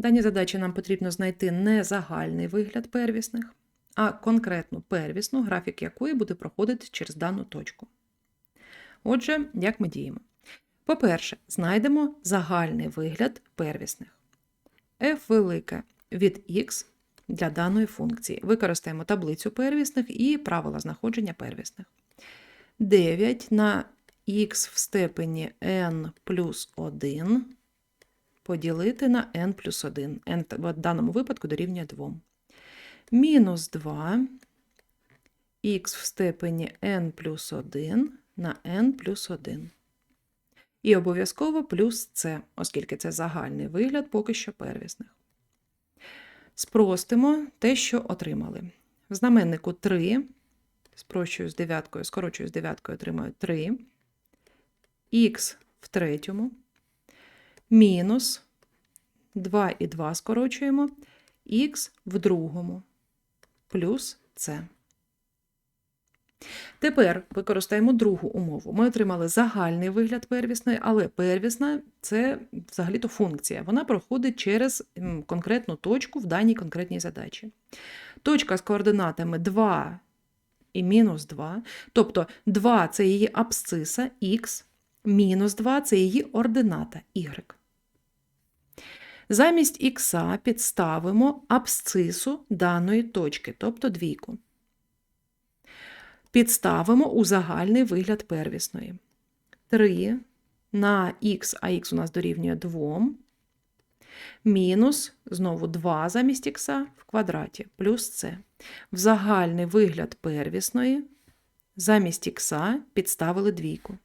В даній задачі нам потрібно знайти не загальний вигляд первісних, а конкретну первісну, графік якої буде проходити через дану точку. Отже, як ми діємо? По-перше, знайдемо загальний вигляд первісних. f велике від x для даної функції. Використаємо таблицю первісних і правила знаходження первісних. 9 на х в степені n плюс 1 поділити на n плюс 1. n в даному випадку дорівнює 2. Мінус 2 х в степені n плюс 1 на n плюс 1. І обов'язково плюс c, оскільки це загальний вигляд поки що первісних. Спростимо те, що отримали. В знаменнику 3, спрощую з дев'яткою, скорочую з дев'яткою, отримаю 3, х в третьому, мінус 2 і 2 скорочуємо, х в другому, плюс c. Тепер використаємо другу умову. Ми отримали загальний вигляд первісної, але первісна це взагалі-то функція. Вона проходить через конкретну точку в даній конкретній задачі. Точка з координатами 2 і мінус 2, тобто 2 це її абсциса х, мінус 2 це її ордината y. Замість х підставимо абсцису даної точки, тобто двійку підставимо у загальний вигляд первісної. 3 на х, а х у нас дорівнює 2, мінус, знову 2 замість х в квадраті, плюс c. В загальний вигляд первісної замість х підставили двійку.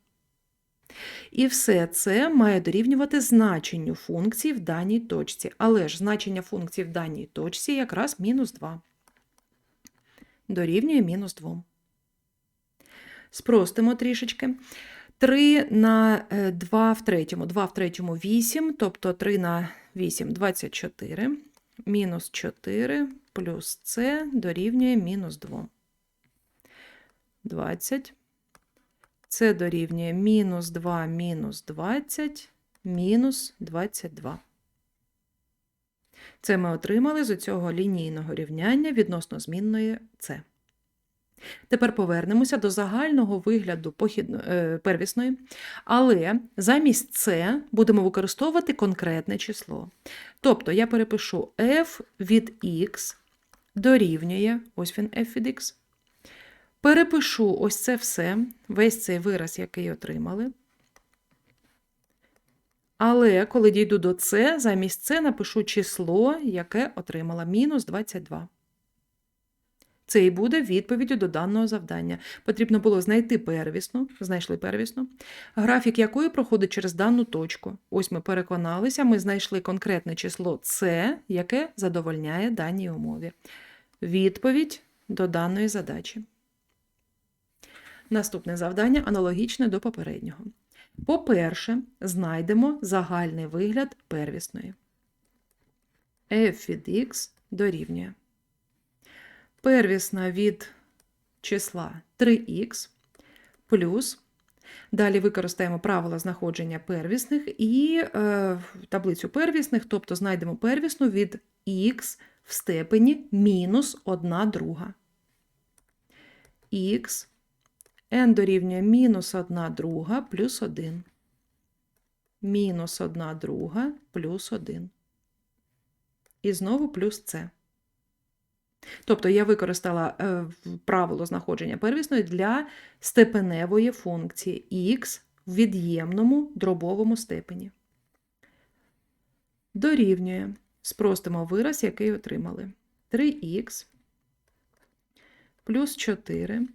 І все це має дорівнювати значенню функції в даній точці. Але ж значення функції в даній точці якраз мінус 2. Дорівнює мінус 2. Спростимо трішечки. 3 на 2 е, в третьому, 2 в третьому 8, тобто 3 на 8 24, мінус 4 плюс С дорівнює мінус 2. 20. Це дорівнює мінус 2 мінус 20, мінус 22. Це ми отримали з цього лінійного рівняння відносно змінної С. Тепер повернемося до загального вигляду похідно, е, первісної, але замість це будемо використовувати конкретне число. Тобто я перепишу f від x дорівнює, ось він f від x. Перепишу ось це все, весь цей вираз, який отримали. Але коли дійду до С, замість це напишу число, яке отримала мінус 22. Це і буде відповіддю до даного завдання. Потрібно було знайти первісну, знайшли первісну, графік якої проходить через дану точку. Ось ми переконалися, ми знайшли конкретне число С, яке задовольняє даній умові. Відповідь до даної задачі. Наступне завдання аналогічне до попереднього. По-перше, знайдемо загальний вигляд первісної. f від x дорівнює первісна від числа 3х плюс. Далі використаємо правила знаходження первісних і е, таблицю первісних, тобто знайдемо первісну від х в степені мінус 1 друга. х n дорівнює мінус 1 друга плюс 1. Мінус 1 друга плюс 1. І знову плюс це. Тобто я використала е, правило знаходження первісної для степеневої функції х в від'ємному дробовому степені. Дорівнює. Спростимо вираз, який отримали. 3х плюс 4,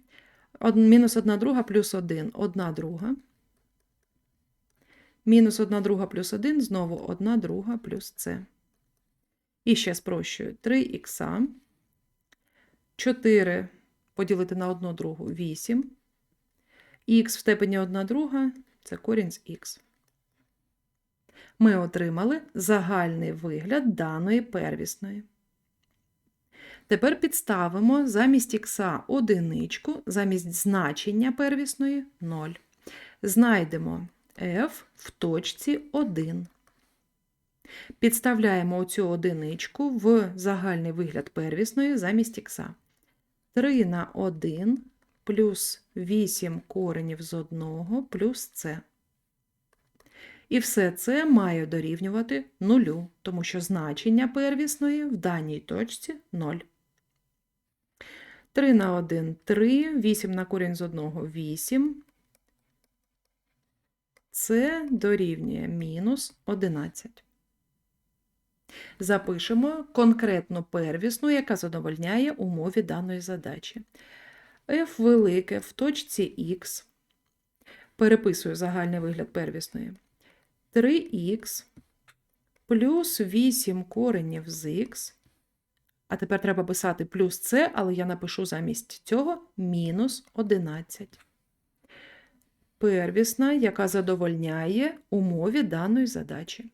мінус 1 друга плюс 1, 1 друга. Мінус 1 друга плюс 1, знову 1 друга плюс c. І ще спрощую 3х 4 поділити на 1 другу 8. Х в степені 1 друга це корінь з х. Ми отримали загальний вигляд даної первісної. Тепер підставимо замість х одиничку, замість значення первісної 0. Знайдемо f в точці 1. Підставляємо оцю одиничку в загальний вигляд первісної замість ікса. 3 на 1 плюс 8 коренів з 1 плюс c. І все це має дорівнювати нулю, тому що значення первісної в даній точці 0. 3 на 1 – 3, 8 на корінь з 1 – 8. Це дорівнює мінус 11. Запишемо конкретну первісну, яка задовольняє умові даної задачі. f велике в точці х. Переписую загальний вигляд первісної. 3х плюс 8 коренів з х. А тепер треба писати плюс це, але я напишу замість цього мінус 11. Первісна, яка задовольняє умові даної задачі.